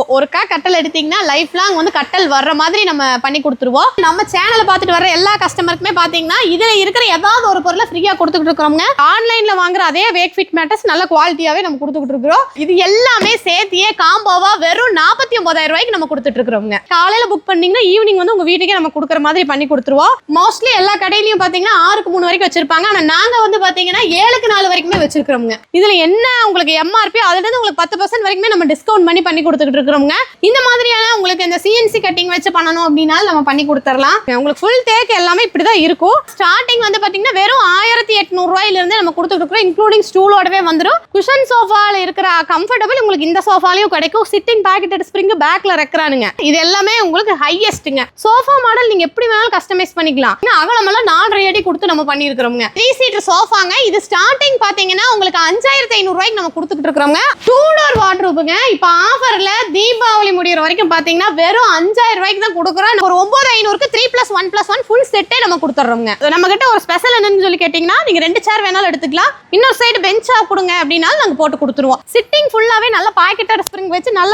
இருக்கும் ஒருக்கா கட்டல் எடுத்தீங்கன்னா லைஃப் லாங் வந்து கட்டல் வர்ற மாதிரி நம்ம பண்ணி கொடுத்துருவோம். நம்ம சேனலை பார்த்துட்டு வர எல்லா கஸ்டமருக்குமே பார்த்தீங்கன்னா இதில் இருக்கிற ஏதாவது ஒரு பொருளை ஃப்ரீயாக கொடுத்துக்கிட்டு இருக்கிறோங்க ஆன்லைனில் வாங்குற அதே வேக் ஃபிட் மேட்டர்ஸ் நல்ல குவாலிட்டியாகவே நம்ம கொடுத்துக்கிட்டு இருக்கிறோம். இது எல்லாமே சேர்த்தியே காம்போவாக வெறும் நாற்பத்தி ஒன்பதாயிரம் ரூபாய்க்கு நம்ம கொடுத்துட்டு இருக்கிறோங்க காலையில் புக் பண்ணீங்கன்னா ஈவினிங் வந்து உங்கள் வீட்டுக்கே நம்ம கொடுக்குற மாதிரி பண்ணி கொடுத்துருவோம். மோஸ்ட்லி எல்லா கடையிலையும் பார்த்தீங்கன்னா ஆறுக்கு மூணு வரைக்கும் வச்சிருப்பாங்க. ஆனால் நாங்கள் வந்து பார்த்தீங்கன்னா ஏழுக்கு நாலு வரைக்குமே வச்சிருக்கிறோங்க இதில் என்ன உங்களுக்கு எம்ஆர்பி அதுலேருந்து உங்களுக்கு பத்து பர்சன்ட் வரைக்குமே நம்ம டிஸ்கவுண்ட் பண்ணி பண்ணி கொடுத்துட்டு இருக்கிறோங்க இந்த மாதிரியான உங்களுக்கு இந்த சிஎன்சி கட்டிங் வச்சு பண்ணணும் அப்படின்னா நம்ம பண்ணி கொடுத்துடலாம். உங்களுக்கு ஃபுல் தேக்கு எல்லாமே இப்படி தான் இருக்கும். ஸ்டார்டிங் வந்து பார்த்தீங்கன்னா வெறும் ஆயிரத்தி எட்நூறுவாயில இருந்து நம்ம கொடுத்துருக்குறோம் இன்க்ளூடிங் ஸ்டூலோடவே வந்துடும் குஷன் சோஃபால இருக்கிற கம்ஃபர்டபுள் உங்களுக்கு இந்த சோஃபாலையும் கிடைக்கும். சிட்டிங் பாக்கெட் ஸ்ப்ரிங் பேக்ல ரெக்கிறானுங்க இது எல்லாமே உங்களுக்கு ஹையஸ்ட்டுங்க சோஃபா மாடல் நீங்க எப்படி வேணாலும் கஸ்டமைஸ் பண்ணிக்கலாம். இன்னும் அகலமெல்லாம் நாலரை அடி கொடுத்து நம்ம பண்ணியிருக்கிறோங்க த்ரீ சீட்டர் சோஃபாங்க இது ஸ்டார்டிங் பாத்தீங்கன்னா உங்களுக்கு அஞ்சாயிரத்தி ஐநூறு ரூபாய்க்கு நம்ம கொடுத்துட்டு இருக்கிறோங்க டூ டோர் வாட்ரூப்புங்க இப்போ ஆஃபர்ல தீபாவளி முடிகிற வரைக்கும் பார்த்தீங்கன்னா வெறும் அஞ்சாயிரம் ரூபாய்க்கு தான் கொடுக்குறோம். ஒரு ஒம்பது ஐநூறுக்கு three plus one plus one full செட்டே நம்ம கொடுத்துட்றோங்க நம்ம கிட்ட ஒரு ஸ்பெஷல் என்னன்னு சொல்லி கேட்டிங்கன்னா நீங்கள் ரெண்டு சேர் வேணாலும் எடுத்துக்கலாம். இன்னொரு சைடு பெஞ்சாக கொடுங்க அப்படின்னாலும் நாங்கள் போட்டு கொடுத்துருவோம். சிட்டிங் ஃபுல்லாகவே நல்ல பாக்கெட்டர் ஸ்ப்ரிங் வச்சு நல்ல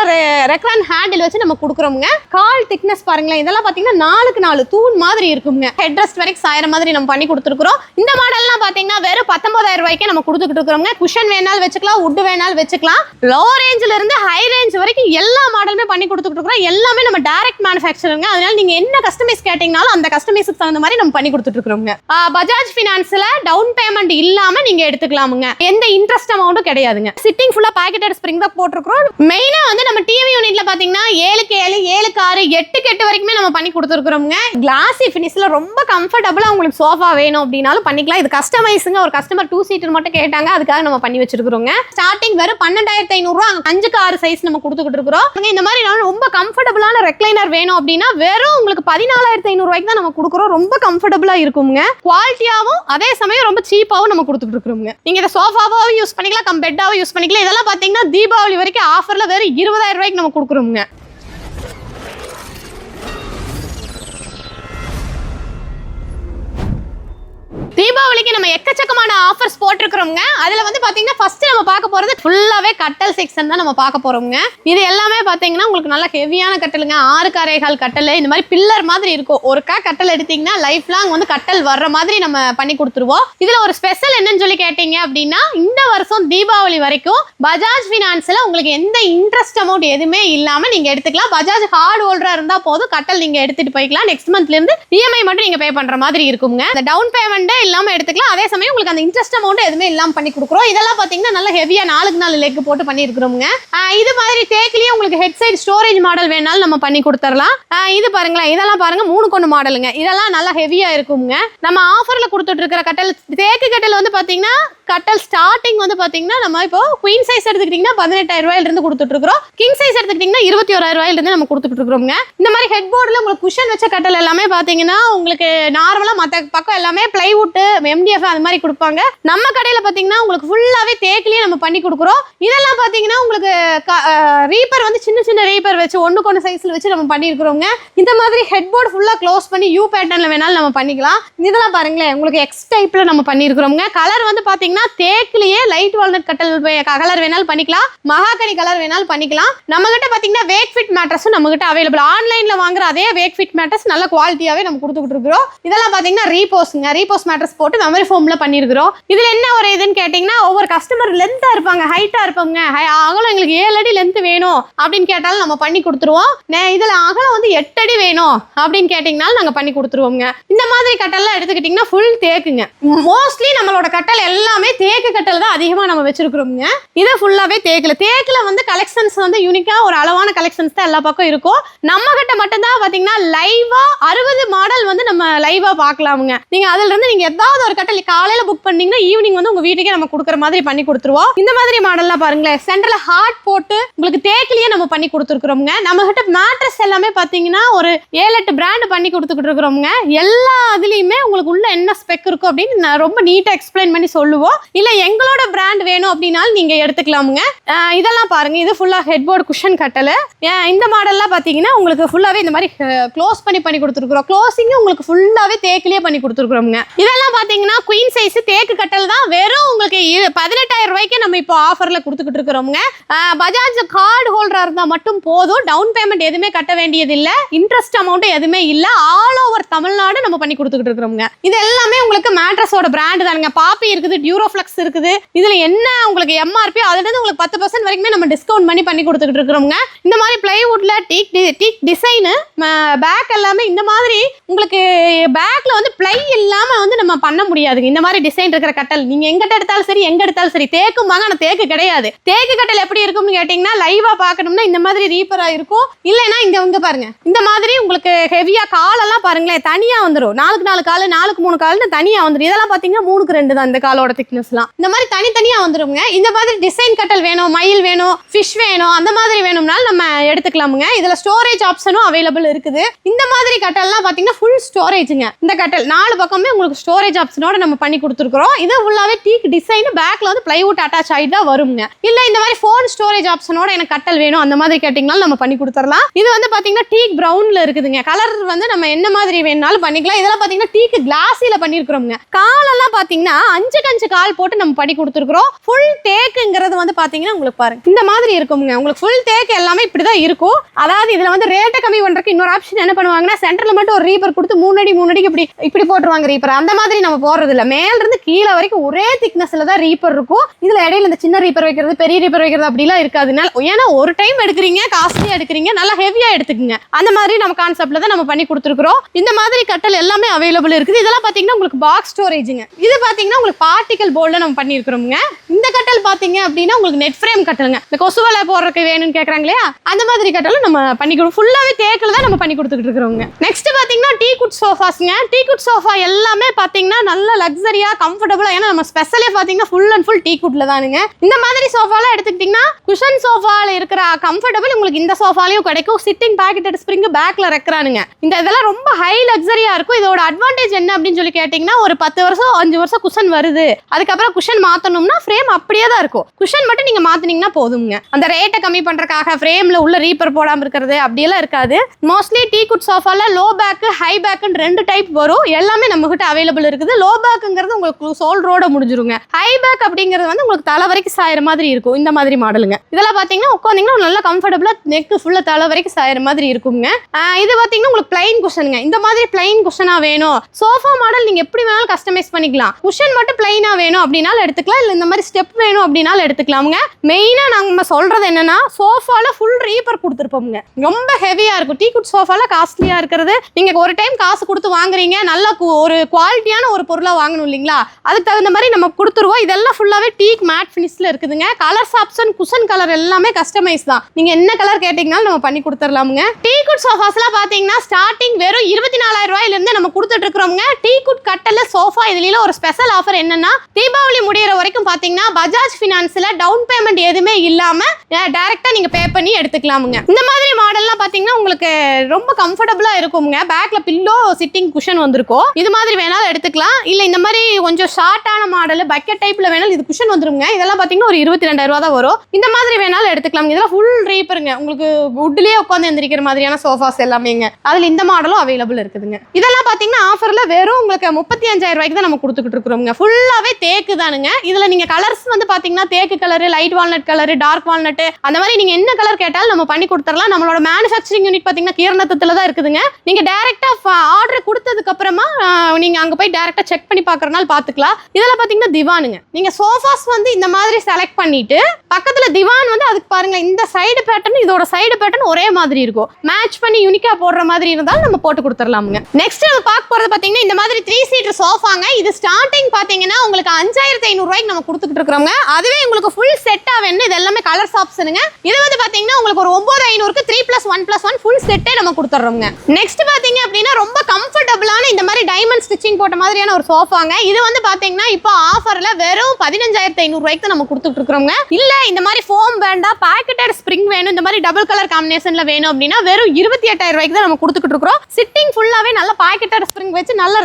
ரெக்ரான் ஹேண்டில் வச்சு நம்ம கொடுக்குறோங்க கால் திக்னஸ் பாருங்களேன். இதெல்லாம் பார்த்தீங்கன்னா நாலுக்கு நாலு தூண் மாதிரி இருக்குங்க. ஹெட் ரெஸ்ட் வரைக்கும் சாயிற மாதிரி நம்ம பண்ணி கொடுத்துருக்குறோம். இந்த மாடல்லாம் பார்த்தீங்கன்னா வெறும் பத்தொன்பதாயிரம் ரூபாய்க்கே நம்ம கொடுத்துக்கிட்டு இருக்கிறோங்க குஷன் வேணாலும் வச்சுக்கலாம் உட் வேணாலும் வச்சுக்கலாம். லோ ரேஞ்சில் இருந்து ஹை ரேஞ்ச் வரைக்கும் எல்லா மாடலுமே பண்ணி கொடுத்துட்டு இருக்கிறோம். எல்லாமே நம்ம டைரக்ட் மேனுஃபேக்சருங்க அதனால நீங்க என்ன கஸ்டமைஸ் கேட்டீங்கனாலும் அந்த கஸ்டமைஸ்க்கு தகுந்த மாதிரி நம்ம பண்ணி கொடுத்துட்டு இருக்கிறோங்க பஜாஜ் ஃபினான்ஸ்ல டவுன் பேமெண்ட் இல்லாம நீங்க எடுத்துக்கலாமுங்க. எந்த இன்ட்ரெஸ்ட் அமௌண்ட்டும் கிடையாதுங்க. சிட்டிங் ஃபுல்லா பாக்கெட்டட் ஸ்ப்ரிங் தான் போட்டிருக்கிறோம். மெயினா வந்து நம்ம டிவி யூனிட்ல பாத்தீங்கன்னா ஏழுக்கு ஏழு ஏழுக்கு ஆறு எட்டுக்கு எட்டு வரைக்குமே நம்ம பண்ணி கொடுத்துருக்குறோங்க கிளாசி ஃபினிஷ்ல ரொம்ப கம்ஃபர்டபுளா உங்களுக்கு சோஃபா வேணும் அப்படின்னாலும் பண்ணிக்கலாம். இது கஸ்டமைஸுங்க ஒரு கஸ்டமர் டூ சீட்டர் மட்டும் கேட்டாங்க. அதுக்காக நம்ம பண்ணி வச்சிருக்கிறோங்க. ஸ்டார்டிங் வெறும் பன்னெண்டாயிரத்தி ஐநூறுரூவா அஞ்சுக்கு ஆறு சைஸ் நம்ம கொடுத்துக்கிட்டு இருக்கிறோம். நீங்க இந்த மாதிரி நான் ரொம்ப கம்ஃபர்டபுளான ரெக்லைனர் வேணும் அப்படின்னா வெறும் உங்களுக்கு பதினாலாயிரத்தி ஐநூறுரூவாய்க்கு தான் நம்ம கொடுக்குறோம். ரொம்ப கம்ஃபர்டபுளாக இருக்குங்க. குவாலிட்டியாகவும் அதே சமயம் ரொம்ப சீப்பாகவும் நம்ம கொடுத்துட்டு இருக்கிறோங்க நீங்கள் இதை சோஃபாவாகவும் யூஸ் பண்ணிக்கலாம் கம் பெட்டாகவும் யூஸ் பண்ணிக்கலாம். இதெல்லாம் பார்த்தீங்கன்னா தீபாவளி வரைக்கும் ஆஃபரில் வெறும் இருபதாயிரம் ரூபாய்க்கு நம்ம கொடுக்குறோங்க தீபாவளிக்கு நம்ம எக்கச்சக்கமான ஆஃபர்ஸ் போட்டிருக்கிறோங்க அதில் வந்து பார்த்தீங்கன்னா ஃபர்ஸ்ட் நம்ம பார்க்க போகிறது ஃபுல்லாகவே கட்டல் செக்ஷன் தான் நம்ம பார்க்க போகிறோங்க இது எல்லாமே பார்த்தீங்கன்னா உங்களுக்கு நல்ல ஹெவியான கட்டலுங்க. ஆறு காரைகால் கட்டல் இந்த மாதிரி பில்லர் மாதிரி இருக்கும். ஒருக்கா கட்டல் எடுத்தீங்கன்னா லைஃப் லாங் வந்து கட்டல் வர்ற மாதிரி நம்ம பண்ணி கொடுத்துருவோம். இதில் ஒரு ஸ்பெஷல் என்னன்னு சொல்லி கேட்டீங்க அப்படின்னா இந்த வருஷம் தீபாவளி வரைக்கும் பஜாஜ் ஃபினான்ஸில் உங்களுக்கு எந்த இன்ட்ரெஸ்ட் அமௌண்ட் எதுவுமே இல்லாமல் நீங்கள் எடுத்துக்கலாம். பஜாஜ் ஹார்ட் ஹோல்டராக இருந்தால் போதும் கட்டல் நீங்கள் எடுத்துகிட்டு போய்க்கலாம். நெக்ஸ்ட் மந்த்லேருந்து இஎம்ஐ மட்டும் நீங்கள் பே பண்ணுற மாதிரி இருக்குங்க. இந்த டவுன் பேமெண்ட்டே இல்லாமல் எடுத்துக்கலாம். அதே சமயம் உங்களுக்கு அந்த இன்ட்ரெஸ்ட் அமௌண்ட் எதுவுமே இல்லாமல் பண்ணி கொடுக்குறோம். இதெல்லாம் பார்த்தீங்கன்னா நல்ல ஹெவியாக நாலுக்கு நாலு லெக் போட்டு பண்ணியிருக்கிறோங்க இது மாதிரி தேக்கிலேயே உங்களுக்கு ஹெட் சைட் ஸ்டோரேஜ் மாடல் வேணாலும் நம்ம பண்ணி கொடுத்துடலாம். இது பாருங்களேன். இதெல்லாம் பாருங்க மூணு கொண்டு மாடலுங்க இதெல்லாம் நல்லா ஹெவியாக இருக்குங்க நம்ம ஆஃபரில் கொடுத்துட்டு இருக்கிற கட்டல் தேக்கு கட்டல் வந்து பார்த்தீங்கன்னா கட்டல் ஸ்டார்டிங் வந்து பார்த்தீங்கன்னா நம்ம இப்போ குயின் சைஸ் எடுத்துக்கிட்டீங்கன்னா பதினெட்டாயிரம் ரூபாயிலிருந்து கொடுத்துட்டு இருக்கிறோம் கிங் சைஸ் எடுத்துக்கிட்டீங்கன்னா இருபத்தி ஓராயிரம் ரூபாயிலிருந்து நம்ம கொடுத்துட்டு இருக்கிறோங்க இந்த மாதிரி ஹெட் போர்டில் உங்களுக்கு குஷன் வச்ச கட்டல் எல்லாமே பார்த்தீங்கன்னா உங்களுக்கு நார்மலாக மற்ற பக்கம் எல்லாமே பிளைவுட்டு எம்டிஎஃப் அது மாதிரி கொடுப்பாங்க. நம்ம கடையில் பார்த்தீங்கன்னா உங்களுக்கு ஃபுல்லாகவே தேக்கிலேயே நம்ம பண்ணி கொடுக்குறோம். இதெல்லாம் பார்த்தீங்கன்னா உங்களுக்கு ரீப்பர் வந்து சின்ன சின்ன ரீப்பர் வச்சு ஒண்ணுக்கு ஒன்று சைஸில் வச்சு நம்ம பண்ணியிருக்கிறோங்க இந்த மாதிரி ஹெட் போர்டு ஃபுல்லாக க்ளோஸ் பண்ணி யூ பேட்டர்னில் வேணாலும் நம்ம பண்ணிக்கலாம். இதெல்லாம் பாருங்களேன் உங்களுக்கு எக்ஸ் டைப்பில் நம்ம பண்ணியிருக்கிறோங்க கலர் வந்து பாத்தீங்கன்னா தேக்கிலேயே லைட் வால்நட் கட்டல் கலர் வேணாலும் பண்ணிக்கலாம். மகாகனி கலர் வேணாலும் பண்ணிக்கலாம். நம்ம கிட்ட பாத்தீங்கன்னா வேக் ஃபிட் மேட்ரஸும் நம்ம கிட்ட அவைலபிள் ஆன்லைன்ல வாங்குற அதே வேக் ஃபிட் மேட்ரஸ் நல்ல குவாலிட்டியாவே நம்ம கொடுத்துக்கிட்டு இருக்கிறோம். இதெல்லாம் பாத்தீங்கன்னா ரீபோஸ்ங்க ரீபோஸ் மேட்ரஸ் போட்டு மெமரி ஃபோம்ல பண்ணியிருக்கிறோம். இதுல என்ன ஒரு இதுன்னு கேட்டீங்கன்னா ஒவ்வொரு கஸ்டமர் லென்த்தா இருப்பாங்க ஹைட்டா இருப்பாங்க. ஹை- அகலம் எங்களுக்கு ஏழு அடி லென்த் வேணும் அப்படின்னு கேட்டாலும் நம்ம பண்ணி கொடுத்துருவோம். நே- இதுல அகலம் வந்து எட்டு அடி வேணும் அப்படின்னு கேட்டிங்கனாலும் நாங்க பண்ணி கொடுத்துருவோங்க இந்த மாதிரி கட்டல்லாம் எடுத்துக்கிட்டீங்கன்னா ஃபுல் தேக்குங்க. மோஸ்ட்லி நம்மளோட கட்டல் எல்லாமே தேக்கு கட்டல் தான் அதிகமாக நம்ம வச்சிருக்கிறோம்ங்க. இது ஃபுல்லாவே தேக்கில். தேக்கில் வந்து கலெக்ஷன்ஸ் வந்து யூனிக்காக ஒரு அளவான கலெக்ஷன்ஸ் தான் எல்லா பக்கம் இருக்கும். நம்ம கிட்ட மட்டும்தான் பார்த்தீங்கன்னா லைவாக அறுபது மாடல் வந்து நம்ம லைவாக பார்க்கலாமுங்க. நீங்கள் அதுல இருந்து நீங்க ஏதாவது ஒரு கட்டல் காலையில் புக் பண்ணீங்கன்னா ஈவினிங் வந்து உங்கள் வீட்டுக்கே நம்ம கொடுக்குற மாதிரி பண்ணி கொடுத்துருவோம். இந்த மாதிரி மாடல்லாம் பாருங்களேன். சென்டரில் ஹார்ட் போட்டு உங்களுக்கு தேக்கிலேயே நம்ம பண்ணி கொடுத்துருக்குறோங்க நம்ம கிட்ட மேட்ரஸ் எல்லாமே பார்த்தீங்கன்னா ஒரு ஏழு எட்டு பிராண்ட் பண்ணி கொடுத்துக்கிட்டு இருக்கிறோம்ங்க. எல்லா இதுலேயுமே உங்களுக்கு உள்ள என்ன ஸ்பெக் இருக்கும் அப்படின்னு நான் ரொம்ப நீட்டாக எக்ஸ்பிளைன் பண்ணி சொல்லுவோம். கொடுத்துருக்குறோம் இல்ல எங்களோட பிராண்ட் வேணும் அப்படின்னாலும் நீங்க எடுத்துக்கலாமுங்க. இதெல்லாம் பாருங்க இது ஃபுல்லா ஹெட் போர்டு குஷன் கட்டல். இந்த மாடல்லாம் பாத்தீங்கன்னா உங்களுக்கு ஃபுல்லாவே இந்த மாதிரி க்ளோஸ் பண்ணி பண்ணி கொடுத்துருக்குறோம். க்ளோசிங் உங்களுக்கு ஃபுல்லாவே தேக்கிலே பண்ணி கொடுத்துருக்குறோங்க இதெல்லாம் பாத்தீங்கன்னா குயின் சைஸ் தேக்கு கட்டல் தான். வெறும் உங்களுக்கு பதினெட்டாயிரம் ரூபாய்க்கு நம்ம இப்போ ஆஃபர்ல கொடுத்துக்கிட்டு இருக்கிறோங்க பஜாஜ் கார்டு ஹோல்டரா இருந்தா மட்டும் போதும். டவுன் பேமெண்ட் எதுவுமே கட்ட வேண்டியதில்லை. இன்ட்ரெஸ்ட் அமௌண்ட் எதுவுமே இல்ல. ஆல் ஓவர் தமிழ்நாடு நம்ம பண்ணி கொடுத்துக்கிட்டு இருக்கிறோங்க இது எல்லாமே உங்களுக்கு மேட்ரஸோட பிராண்ட் தானுங்க. பாப்பி இருக்குது டியூரோ டியூரோஃப்ளக்ஸ் இருக்குது. இதுல என்ன உங்களுக்கு எம்ஆர்பி அதுலேருந்து உங்களுக்கு பத்து பர்சன்ட் வரைக்குமே நம்ம டிஸ்கவுண்ட் பண்ணி பண்ணி கொடுத்துக்கிட்டு இருக்கிறோங்க இந்த மாதிரி பிளைவுட்ல டீக் டீக் டிசைனு பேக் எல்லாமே இந்த மாதிரி உங்களுக்கு பேக்ல வந்து பிளை இல்லாம வந்து நம்ம பண்ண முடியாதுங்க. இந்த மாதிரி டிசைன் இருக்கிற கட்டல். நீங்க எங்கிட்ட எடுத்தாலும் சரி எங்க எடுத்தாலும் சரி தேக்கும்பாங்க ஆனா தேக்கு கிடையாது. தேக்கு கட்டல் எப்படி இருக்கும்னு கேட்டீங்கன்னா லைவா பார்க்கணும்னா இந்த மாதிரி ரீப்பரா இருக்கும். இல்லைன்னா இங்க இங்க பாருங்க. இந்த மாதிரி உங்களுக்கு ஹெவியா காலெல்லாம் பாருங்களேன் தனியா வந்துடும் நாலுக்கு நாலு கால் நாலுக்கு மூணு கால்னு தனியா வந்துடும் இதெல்லாம் பாத்தீங்கன்னா மூணுக்கு ரெண்டு தான் இந்த காலோட திக்னஸ்லாம் இந்த மாதிரி தனித்தனியாக வந்துருங்க. இந்த மாதிரி டிசைன் கட்டல் வேணும் மயில் வேணும் ஃபிஷ் வேணும் அந்த மாதிரி வேணும்னாலும் நம்ம எடுத்துக்கலாமுங்க. இதுல ஸ்டோரேஜ் ஆப்ஷனும் அவைலபிள் இருக்குது. இந்த மாதிரி கட்டல்லாம் பாத்தீங்கன்னா ஃபுல் ஸ்டோரேஜுங்க இந்த கட்டல் நாலு பக்கமே உங்களுக்கு ஸ்டோரேஜ் ஆப்ஷனோட நம்ம பண்ணி கொடுத்துருக்கோம் இது ஃபுல்லாவே டீக் டிசைன் பேக்ல வந்து பிளைவுட் அட்டாச் ஆகி தான் வருங்க. இல்ல இந்த மாதிரி ஃபோன் ஸ்டோரேஜ் ஆப்ஷனோட எனக்கு கட்டல் வேணும். அந்த மாதிரி கேட்டிங்கனாலும் நம்ம பண்ணி கொடுத்துடலாம் இது வந்து பாத்தீங்கன்னா டீக் ப்ரௌனில் இருக்குதுங்க. கலர் வந்து நம்ம என்ன மாதிரி வேணாலும் பண்ணிக்கலாம். இதெல்லாம் பாத்தீங்கன்னா டீக் கிளாஸில பண்ணிருக்கிறோங்க காலெல்லாம் பாத்தீங்கன்னா அஞ்சுக்கு அஞ்சு கால் போட்டு நம்ம பண்ணி கொடுத்துருக்கோம் ஃபுல் டேக்குங்கிறது வந்து பாத்தீங்கன்னா உங்களுக்கு பாருங்க. இந்த மாதிரி இருக்குங்க உங்களுக்கு ஃபுல் டேக் எல்லாமே இப்படி தான் இருக்கும். அதாவது இதில் வந்து ரேட்டை கம்மி பண்ணுறக்கு இன்னொரு ஆப்ஷன் என்ன பண்ணுவாங்கன்னா சென்டரில் மட்டும் ஒரு ரீப்பர் கொடுத்து மூணடி மூணடிக்கு இப்படி இப்படி போட்டுருவாங்க ரீப்பர் அந்த மாதிரி நம்ம போடுறது இல்லை. மேலேருந்து கீழே வரைக்கும் ஒரே திக்னஸ்ல தான் ரீப்பர் இருக்கும். இதில் இடையில இந்த சின்ன ரீப்பர் வைக்கிறது பெரிய ரீப்பர் வைக்கிறது அப்படிலாம் இருக்காதுனால ஏன்னா ஒரு டைம் எடுக்கிறீங்க காஸ்ட்லியாக எடுக்கிறீங்க நல்லா ஹெவியாக எடுத்துக்கங்க. அந்த மாதிரி நம்ம கான்செப்டில் தான் நம்ம பண்ணி கொடுத்துருக்குறோம். இந்த மாதிரி கட்டல் எல்லாமே அவைலபிள் இருக்குது. இதெல்லாம் பார்த்தீங்கன்னா உங்களுக்கு பாக்ஸ் ஸ்டோரேஜுங்க இது பார்த்தீங்கன்னா உங்களுக்கு பார்ட்டிக்கல் போர்டில் நம்ம பண்ணியிருக்கிறோங்க இந்த கட்டல் பார்த்தீங்க அப்படின்னா உங்களுக்கு நெட் ஃப்ரேம் கட்டலுங்க. இந்த கொசுவலை போடுறதுக்கு வேணும்னு கேட்குறாங்க இல்லையா? அந்த மாதிரி கட்டலும் நம்ம பண்ணி கொடுப்போம் ஃபுல்லாகவே தேக்கில் தான் நம்ம பண்ணி கொடுத்துக்கிட்டு இருக்கிறோங்க நெக்ஸ்ட் பார்த்தீங்கன்னா டீ குட் சோஃபாஸ்ங்க டீ குட் சோஃபா எல்லாமே பார்த்தீங்கன்னா நல்ல லக்ஸரியா கம்ஃபர்டபுளாக ஏன்னா நம்ம ஸ்பெஷலே பார்த்தீங்கன்னா ஃபுல் அண்ட் ஃபுல் டீ குட்ல தானுங்க. இந்த மாதிரி சோஃபாலாம் எடுத்துக்கிட்டிங்கன்னா குஷன் சோஃபாவில் இருக்கிற கம்ஃபர்டபுள் உங்களுக்கு இந்த சோஃபாலையும் கிடைக்கும். சிட்டிங் பேக்கெட் ஸ்ப்ரிங் பேக்கில் ரெக்கிறானுங்க இந்த இதெல்லாம் ரொம்ப ஹை லக்ஸரியாக இருக்கும். இதோட அட்வான்டேஜ் என்ன அப்படின்னு சொல்லி கேட்டிங்கன்னா ஒரு பத்து வருஷம் அஞ்சு வருஷம் குஷன் வருது. அதுக்கப்புறம் குஷன் மாற்றணும்னா ஃப்ரேம் அப்படியே தான் இருக்கும். குஷன் மட்டும் நீங்கள் மாற்றினீங்கன்னா போதுங்க அந்த ரேட்டை கம்மி பண்ணுறக்காக ஃப்ரேம் ஃப்ரேம்ல உள்ள ரீப்பர் போடாம இருக்கிறது அப்படியெல்லாம் இருக்காது. மோஸ்ட்லி டீ குட் சோஃபால லோ பேக் ஹை பேக்னு ரெண்டு டைப் வரும். எல்லாமே நம்ம கிட்ட அவைலபிள் இருக்குது லோ பேக்குங்கிறது உங்களுக்கு சோல் ரோட முடிஞ்சிருங்க. ஹை பேக் அப்படிங்கிறது வந்து உங்களுக்கு தலை வரைக்கும் சாயிற மாதிரி இருக்கும். இந்த மாதிரி மாடலுங்க இதெல்லாம் பாத்தீங்கன்னா உட்காந்தீங்கன்னா நல்லா கம்ஃபர்டபுளா நெக் ஃபுல்லா தலை வரைக்கும் சாயிற மாதிரி இருக்குங்க. இது பாத்தீங்கன்னா உங்களுக்கு பிளைன் குஷனுங்க இந்த மாதிரி பிளைன் குஷனா வேணும். சோஃபா மாடல் நீங்க எப்படி வேணாலும் கஸ்டமைஸ் பண்ணிக்கலாம். குஷன் மட்டும் பிளைனா வேணும் அப்படின்னாலும் எடுத்துக்கலாம். இல்ல இந்த மாதிரி ஸ்டெப் வேணும் அப்படின்னாலும் எடுத்துக்கலாமுங்க. மெயினா நம்ம சொல்றது என்னன்னா சோஃபால ஃபுல் ரீப்பர் கொடுத்துருப்போங்க ரொம்ப ஹெவியாக இருக்கும். டீ குட் சோஃபாலாம் காஸ்ட்லியாக இருக்கிறது. நீங்கள் ஒரு டைம் காசு கொடுத்து வாங்குறீங்க. நல்ல ஒரு குவாலிட்டியான ஒரு பொருளாக வாங்கணும் இல்லைங்களா? அதுக்கு தகுந்த மாதிரி நம்ம கொடுத்துருவோம். இதெல்லாம் ஃபுல்லாகவே டீக் மேட் ஃபினிஷ்ல இருக்குதுங்க. கலர்ஸ் ஆப்ஷன் குஷன் கலர் எல்லாமே கஸ்டமைஸ் தான். நீங்கள் என்ன கலர் கேட்டிங்கனாலும் நம்ம பண்ணி கொடுத்துடலாமுங்க டீ குட் சோஃபாஸ்லாம் பார்த்தீங்கன்னா ஸ்டார்டிங் வெறும் இருபத்தி நாலாயிரம் ரூபாயிலேருந்து நம்ம கொடுத்துட்டு டீ குட் கட்டல சோஃபா இதுல ஒரு ஸ்பெஷல் ஆஃபர் என்னன்னா தீபாவளி முடியிற வரைக்கும் பார்த்தீங்கன்னா பஜாஜ் ஃபினான்ஸில் டவுன் பேமெண்ட் எதுவுமே இல்லாமல் டேரெக்டாக நீங்கள் பே பண்ணி எடுத்துக்கலாமுங்க. இந்த மாதிரி மாடல்லாம் பார்த்தீங்கன்னா உங்களுக்கு ரொம்ப கம்ஃபர்டபுளாக இருக்குங்க. பேக்கில் பில்லோ சிட்டிங் குஷன் வந்திருக்கும். இது மாதிரி வேணாலும் எடுத்துக்கலாம். இல்லை இந்த மாதிரி கொஞ்சம் ஷார்ட்டான மாடல் பக்கெட் டைப்பில் வேணாலும் இது குஷன் வந்துருங்க. இதெல்லாம் பார்த்தீங்கன்னா ஒரு இருபத்தி ரெண்டாயிரம் தான் வரும். இந்த மாதிரி வேணாலும் எடுத்துக்கலாம். இதெல்லாம் ஃபுல் ரீப்பருங்க உங்களுக்கு வுட்லயே உட்காந்து எந்திரிக்கிற மாதிரியான சோஃபாஸ் எல்லாமேங்க. அதில் இந்த மாடலும் அவைலபிள் இருக்குதுங்க. இதெல்லாம் பார்த்தீங்கன்னா ஆஃபரில் வெறும் உங்களுக்கு முப்பத்தி அஞ்சாயிரம் ரூபாய்க்கு தான் நம்ம கொடுத்துக்கிட்டு இருக்கிறோங்க ஃபுல்லாகவே தேக்கு தானுங்க. இதில் நீங்கள் கலர்ஸ் வந்து பார்த்தீங்கன்னா தேக்கு colour light walnut colour dark walnut அந்த மாதிரி நீங்கள் என்ன கலர் கேட்டால் கேட்டாலும் நம்ம பண்ணி கொடுத்துடலாம். நம்மளோட மேனுஃபேக்சரிங் யூனிட் பார்த்தீங்கன்னா கீரணத்தத்துல தான் இருக்குதுங்க. நீங்க டேரெக்டாக ஆர்டர் கொடுத்ததுக்கு அப்புறமா நீங்கள் அங்கே போய் டேரெக்டாக செக் பண்ணி பார்க்குறனால பார்த்துக்கலாம். இதில் பார்த்தீங்கன்னா திவானுங்க. நீங்கள் சோஃபாஸ் வந்து இந்த மாதிரி செலக்ட் பண்ணிட்டு பக்கத்தில் திவான் வந்து அதுக்கு பாருங்கள் இந்த சைடு பேட்டர்ன் இதோட சைடு பேட்டர்ன் ஒரே மாதிரி இருக்கும். மேட்ச் பண்ணி யூனிக்காக போடுற மாதிரி இருந்தாலும் நம்ம போட்டு கொடுத்துடலாமுங்க. நெக்ஸ்ட் நம்ம பார்க்க போகிறது பார்த்தீங்கன்னா இந்த மாதிரி த்ரீ சீட்டர் சோஃபாங்க இது ஸ்டார்டிங் பார்த்தீங்கன்னா உங்களுக்கு அஞ்சாயிரத்தி ஐநூறுரூவாய்க்கு நம்ம கொடுத்துக்கிட்டு இருக்கிறோங்க அதுவே உங்களுக்கு ஃபுல் செட்டாக வேணும் இது எல்லாமே கலர்ஸ் ஆப்ஷனுங்க இது வந்து பார்த்தீங்கன்னா உங்களுக்கு ஒரு ஒன்பது ஐநூறுக்கு three plus one plus one full செட்டே நம்ம கொடுத்துட்றோங்க நெக்ஸ்ட் பாத்தீங்க அப்படின்னா ரொம்ப கம்ஃபர்டபுளான இந்த மாதிரி டைமண்ட் ஸ்டிச்சிங் போட்ட மாதிரியான ஒரு சோஃபாங்க இது வந்து பாத்தீங்கன்னா இப்போ ஆஃபர்ல வெறும் பதினஞ்சாயிரத்தி ஐநூறுரூவாய்க்கு நம்ம கொடுத்துட்டு இருக்கிறோங்க இல்ல இந்த மாதிரி ஃபோம் வேண்டாம் பாக்கெட்டட் ஸ்ப்ரிங் வேணும் இந்த மாதிரி டபுள் கலர் காம்பினேஷன்ல வேணும் அப்படின்னா வெறும் இருபத்தி எட்டாயிரம் ரூபாய்க்கு தான் நம்ம கொடுத்துட்டு இருக்கிறோம் சிட்டிங் ஃபுல்லாவே நல்ல பாக்கெட்டட் ஸ்ப்ரிங் வச்சு நல்ல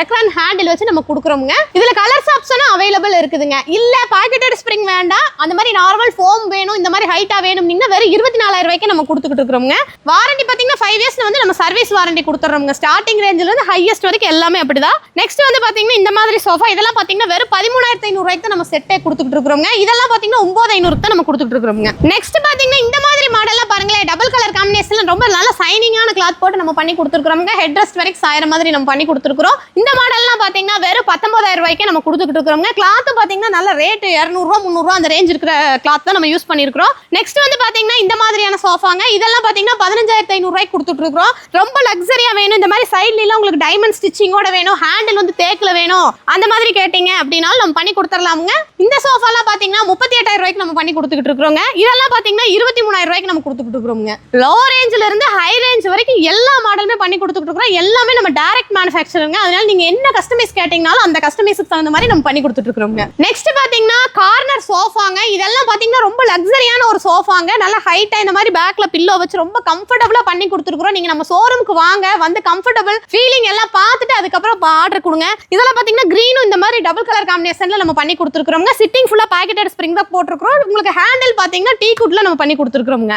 ரெக்ரான் ஹேண்டில் வச்சு நம்ம கொடுக்குறோங்க இதுல கலர்ஸ் ஆப்ஷனும் அவைலபிள் இருக்குதுங்க. இல்ல பாக்கெட்டட் ஸ்ப்ரிங் வேண்டாம். அந்த மாதிரி நார்மல் ஃபோம் வேணும் இந்த மாதிரி ஹைட்டா வேணும்னீங்கன்னா வெறும் இருபத்தி நாலாயிரம் ரூபாய்க்கு நம்ம கொடுத்துக்கிட்டு இருக்கிறோங்க வாரண்டி பாத்தீங்கன்னா ஃபைவ் இயர்ஸ் வந்து நம்ம சர்வீஸ் வாரண்டி கொடுத்துறோங்க ஸ்டார்டிங் ரேஞ்சில் இருந்து ஹையஸ்ட் வரைக்கும் எல்லாமே அப்படிதான் நெக்ஸ்ட் வந்து பாத்தீங்கன்னா இந்த மாதிரி சோஃபா இதெல்லாம் பாத்தீங்கன்னா வெறும் பதிமூணாயிரத்தி ஐநூறு ரூபாய்க்கு நம்ம செட்டே கொடுத்துட்டு இருக்கிறோங்க இதெல்லாம் பாத்தீங்கன்னா ஒன்பது ஐநூறு தான் நம்ம கொடுத்துட்டு இருக்கிறோங்க நெக்ஸ்ட் பாத்தீங்கன்னா இந்த மாதிரி மாடல்லாம் பாருங்களேன் டபுள் கலர் காம்பினேஷன் ரொம்ப நல்ல சைனிங்கான கிளாத் போட்டு நம்ம பண்ணி கொடுத்துருக்கோங்க ஹெட் ரெஸ்ட் வரைக்கும் சாயிற மாதிரி நம்ம பண்ணி கொடுத்துருக்கோம் இந்த மாடல்லாம் பாத்தீங்கன்னா வெறும் பத்தொன்பதாயிரம் ரூபாய்க்கு நம்ம கொடுத்துட்டு இருக்கிறோங்க கிளாத் பாத்தீங்கன்னா நல்ல ரேட்டு இரநூறுவா முந்நூறுவா அந்த ரேஞ்ச் இருக்கிற கிளாத் தான் நம்ம யூஸ் பண்ணிருக்கோம் நெக்ஸ்ட் வந்து பாத்தீங்கன்னா இந்த மாதிரியான சோஃபாங்க இதெல்லாம் பாத்தீங்கன்னா பதினஞ்சாயிரத்தி ஐநூறு ரூபாய்க்கு கொடுத்துட்டு இருக்கிறோம் ரொம்ப லக்ஸரியா வேணும். இந்த மாதிரி சைட்லாம் எல்லாம் உங்களுக்கு டைமண்ட் ஸ்டிச்சிங்கோட வேணும் ஹேண்டில் வந்து தேக்கில் வேணும். அந்த மாதிரி கேட்டீங்க அப்படின்னாலும் நம்ம பண்ணி கொடுத்துடலாமுங்க இந்த சோஃபாலாம் பார்த்தீங்கன்னா முப்பத்தி எட்டாயிரம் ரூபாய்க்கு நம்ம பண்ணி கொடுத்துக்கிட்டு இருக்கிறோங்க. இதெல்லாம் பார்த்தீங்கன்னா இருபத்தி மூணாயிரம் ரூபாய்க்கு நம்ம கொடுத்துக்கிட்டு இருக்கிறோங்க லோ ரேஞ்சில் இருந்து ஹை ரேஞ்ச் வரைக்கும் எல்லா மாடலுமே பண்ணி கொடுத்துக்கிட்டு இருக்கிறோம். எல்லாமே நம்ம டைரக்ட் மேனுஃபேக்சருங்க அதனால நீங்கள் என்ன கஸ்டமைஸ் கேட்டிங்கனாலும் அந்த கஸ்டமைஸுக்கு தகுந்த மாதிரி நம்ம பண்ணி கொடுத்துட்டு இருக்கிறோங்க நெக்ஸ்ட் பார்த்தீங்கன்னா கார்னர் சோஃபாங்க இதெல்லாம் பார்த்தீங்கன்னா ரொம்ப லக்ஸரியான ஒரு சோஃபாங்க நல்ல ஹைட்டாக இந்த மாதிரி பேக்கில் பில்லோ வச்சு ரொம்ப கம்ஃபர்டபுளாக பண்ணி கொடுத்துருக்குறோம் நீங்கள் நம்ம ஷோரூமுக்கு வாங்க. வந்து கம்ஃபர்டபுள் ஃபீலிங் எல்லாம் பார்த்துட்டு அதுக்கப்புறம் ஆர்டர் கொடுங்க. இதெல்லாம் பார்த்தீங்கன்னா கிரீனும் இந்த மாதிரி டபுள் கலர் காம்பினேஷனில் நம்ம பண்ணி கொடுத்துருக்குறோங்க சிட்டிங் ஃபுல்லாக பேக்கெட்டட் ஸ்ப்ரிங் தான் போட்டிருக்கிறோம். உங்களுக்கு ஹேண்டில் பார்த்தீங்கன்னா டீ குட்டில் நம்ம பண்ணி கொடுத்துருக்குறோங்க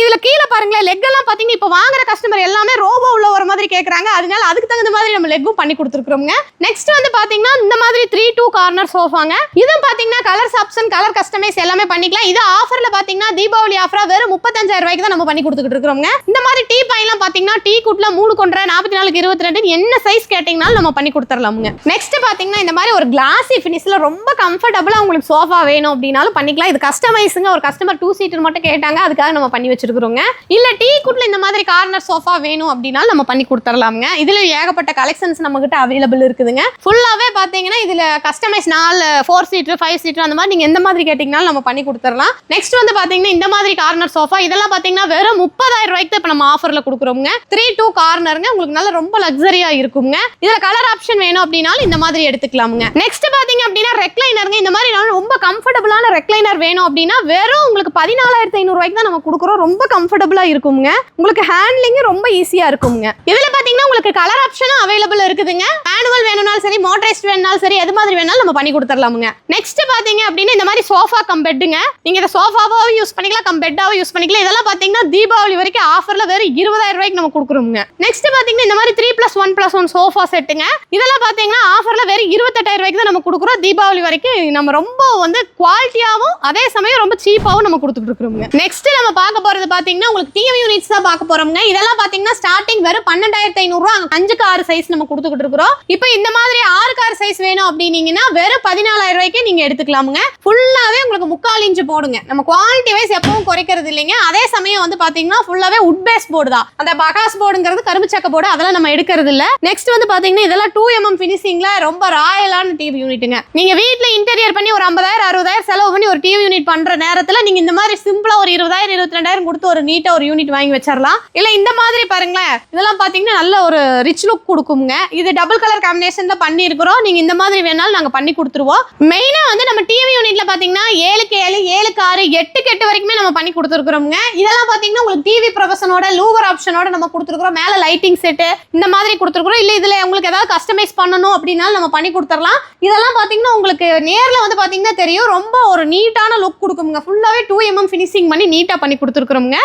இதில் கீழே பாருங்களேன் லெக் எல்லாம் பார்த்தீங்கன்னா இப்போ வாங்குற கஸ்டமர் எல்லாமே ரோபோ உள்ள ஒரு மாதிரி கேட்குறாங்க அதனால அதுக்கு தகுந்த மாதிரி நம்ம லெக்கும் பண்ணி கொடுத்துருக்குறோங்க நெக்ஸ்ட் வந்து பார்த்தீங்கன்னா இந்த மாதிரி த்ரீ டூ கார்னர் சோஃபாங்க இதுவும் பார்த்தீங்கன்னா கலர்ஸ் ஆப்ஷன் கலர் கஸ்டமைஸ் எல்லாமே பண்ணிக்கலாம். இது ஆஃபரில் பார்த்தீங்கன்னா தீபாவளி ஆஃபராக வெறும் முப்பத்தஞ்சாயிரம் ரூபாய்க்கு தான் நம்ம பண்ணி கொடுத்துக்கிட்டு இருக்கிறோங்க இந்த மாதிரி டீ பாயிலாம் பார்த்தீங்கன்னா டீ குட்டில் மூணு கொண்டரை நாற்பத்தி நாலுக்கு இருபத்தி ரெண்டு என்ன சைஸ் கேட்டீங்கனாலும் நம்ம பண்ணி கொடுத்துடலாமுங்க நெக்ஸ்ட் பாத்தீங்கன்னா இந்த மாதிரி ஒரு கிளாஸி ஃபினிஷ்ல ரொம்ப கம்ஃபர்டபுளாக உங்களுக்கு சோஃபா வேணும் அப்படின்னாலும் பண்ணிக்கலாம். இது கஸ்டமைஸுங்க ஒரு கஸ்டமர் டூ சீட்டர் மட்டும் கேட்டாங்க அதுக்காக நம்ம பண்ணி வச்சிருக்கிறோங்க. இல்லை டீ குட்ல இந்த மாதிரி கார்னர் சோஃபா வேணும் அப்படின்னாலும் நம்ம பண்ணி கொடுத்துடலாமுங்க இதுல ஏகப்பட்ட கலெக்ஷன்ஸ் நம்ம கிட்ட அவைலபிள் இருக்குதுங்க. ஃபுல்லாவே பார்த்தீங்கன்னா இதில் கஸ்டமைஸ் நாலு ஃபோர் சீட்டர் ஃபைவ் சீட்டர் அந்த மாதிரி நீங்கள் எந்த மாதிரி கேட்டிங்கனாலும் நம்ம பண்ணி கொடுத்துடலாம் நெக்ஸ்ட் வந்து பார்த்தீங்கன்னா இந்த மாதிரி கார்னர் சோஃபா இதெல்லாம் பார்த்தீங்கன்னா வெறும் முப்பதாயிரம் ரூபாய்க்கு தான் நம்ம ஆஃபரில் கொடுக்குறோங்க த்ரீ டூ கார்னருங்க உங்களுக்கு நல்லா ரொம்ப லக்ஸரியாக இருக்குங்க. இதுல கலர் ஆப்ஷன் வேணும் அப்படின்னாலும் இந்த மாதிரி எடுத்துக்கலாமுங்க. நெக்ஸ்ட் பாத்தீங்க அப்படின்னா ரெக்லைனருங்க இந்த மாதிரி ரொம்ப கம்ஃபர்டபுளான ரெக்லைனர் வேணும் அப்படின்னா வெறும் உங்களுக்கு பதினாலாயிரத்தி ஐநூறு ரூபாய்க்கு தான் நம்ம கொடுக்குறோம். ரொம்ப கம்ஃபர்டபுளா இருக்குங்க. உங்களுக்கு ஹேண்ட்லிங் ரொம்ப ஈஸியா இருக்குங்க. இதுல பாத்தீங்கன்னா உங்களுக்கு கலர் ஆப்ஷனும் அவைலபிள் இருக்குதுங்க. மேனுவல் வேணும்னாலும் சரி மோட்டரைஸ்ட் வேணும்னாலும் சரி எது மாதிரி வேணாலும் நம்ம பண்ணி கொடுத்துடலாமுங்க. நெக்ஸ்ட் பாத்தீங்க அப்படின்னா இந்த மாதிரி சோஃபா கம் பெட்டுங்க நீங்க இதை சோஃபாவாவும் யூஸ் பண்ணிக்கலாம் கம் பெட்டாவும் யூஸ் பண்ணிக்கலாம். இதெல்லாம் பாத்தீங்கன்னா தீபாவளி வரைக்கும் ஆஃபர்ல வெறும் இருபதாயிரம் ரூபாய்க்கு நம்ம கொடுக்குறோங்க நெக்ஸ்ட் பாத்தீங்கன்னா இந்த மாதிரி three plus one plus one sofa செட்டுங்க இதெல்லாம் பார்த்தீங்கன்னா ஆஃபரில் வெறும் இருபத்தெட்டாயிரம் ரூபாய்க்கு தான் நம்ம கொடுக்குறோம். தீபாவளி வரைக்கும் நம்ம ரொம்ப வந்து குவாலிட்டியாகவும் அதே சமயம் ரொம்ப சீப்பாகவும் நம்ம கொடுத்துட்டு இருக்கிறோங்க நெக்ஸ்ட் நம்ம பார்க்க போகிறது பார்த்தீங்கன்னா உங்களுக்கு டிவி யூனிட்ஸ் தான் பார்க்க போறோம்ங்க. இதெல்லாம் பார்த்தீங்கன்னா ஸ்டார்டிங் வெறும் பன்னெண்டாயிரத்தி ஐநூறுரூவா அஞ்சுக்கு ஆறு சைஸ் நம்ம கொடுத்துக்கிட்டு இருக்கிறோம். இப்போ இந்த மாதிரி ஆறு கார் சைஸ் வேணும் அப்படின்னீங்கன்னா வெறும் பதினாலாயிரம் ரூபாய்க்கு நீங்கள் எடுத்துக்கலாமுங்க. ஃபுல்லாவே உங்களுக்கு முக்கால் இன்ச்சு போடுங்க. நம்ம குவாலிட்டி வைஸ் எப்பவும் குறைக்கிறது இல்லைங்க. அதே சமயம் வந்து பார்த்தீங்கன்னா ஃபுல்லாகவே உட் பேஸ் போர்டு தான். அந்த பகாஸ் போர்டுங்கிறது கரும்பு சக்க போர்டு அதெல்லாம் நம்ம எடுக்கிறது இல்லை. நெக்ஸ்ட் வந்து பாத்தீங்கன்னா இதெல்லாம் டூ எம்எம் ஃபினிஷிங்ல ரொம்ப ராயலான டிவி யூனிட்டுங்க நீங்க வீட்டில் இன்டீரியர் பண்ணி ஒரு ஐம்பதாயிரம் அறுபதாயிரம் செலவு பண்ணி ஒரு டிவி யூனிட் பண்ற நேரத்துல நீங்க இந்த மாதிரி சிம்பிளா ஒரு இருபதாயிரம் இருபத்தி ரெண்டாயிரம் கொடுத்து ஒரு நீட்டா ஒரு யூனிட் வாங்கி வச்சிடலாம் இல்ல இந்த மாதிரி பாருங்களேன் இதெல்லாம் பாத்தீங்கன்னா நல்ல ஒரு ரிச் லுக் கொடுக்குங்க இது டபுள் கலர் காம்பினேஷன்ல பண்ணி இருக்கிறோம் நீங்க இந்த மாதிரி வேணாலும் நாங்க பண்ணி கொடுத்துருவோம். மெயினா வந்து நம்ம டிவி யூனிட்ல பாத்தீங்கன்னா ஏழுக்கு ஏழு ஏழுக்கு ஆறு எட்டுக்கு எட்டு வரைக்குமே நம்ம பண்ணி கொடுத்துருக்குறோங்க இதெல்லாம் பாத்தீங்கன்னா உங்களுக்கு டிவி ப்ரொஃபஷனோட லூவர் ஆப்ஷனோட நம்ம கொடுத்துருக்குறோம். மேல லைட்டிங் செட்டு இந்த மாதிரி கொடுத்துருக்குறோம். இல்ல இதில் உங்களுக்கு ஏதாவது கஸ்டமைஸ் பண்ணணும் அப்படின்னாலும் நம்ம பண்ணி கொடுத்துடலாம். இதெல்லாம் பார்த்தீங்கன்னா உங்களுக்கு நேரில் வந்து பார்த்தீங்கன்னா தெரியும். ரொம்ப ஒரு நீட்டான லுக் கொடுக்குங்க ஃபுல்லாகவே டூ எம்எம் ஃபினிஷிங் பண்ணி நீட்டாக பண்ணி கொடுத்துருக்குறோங்க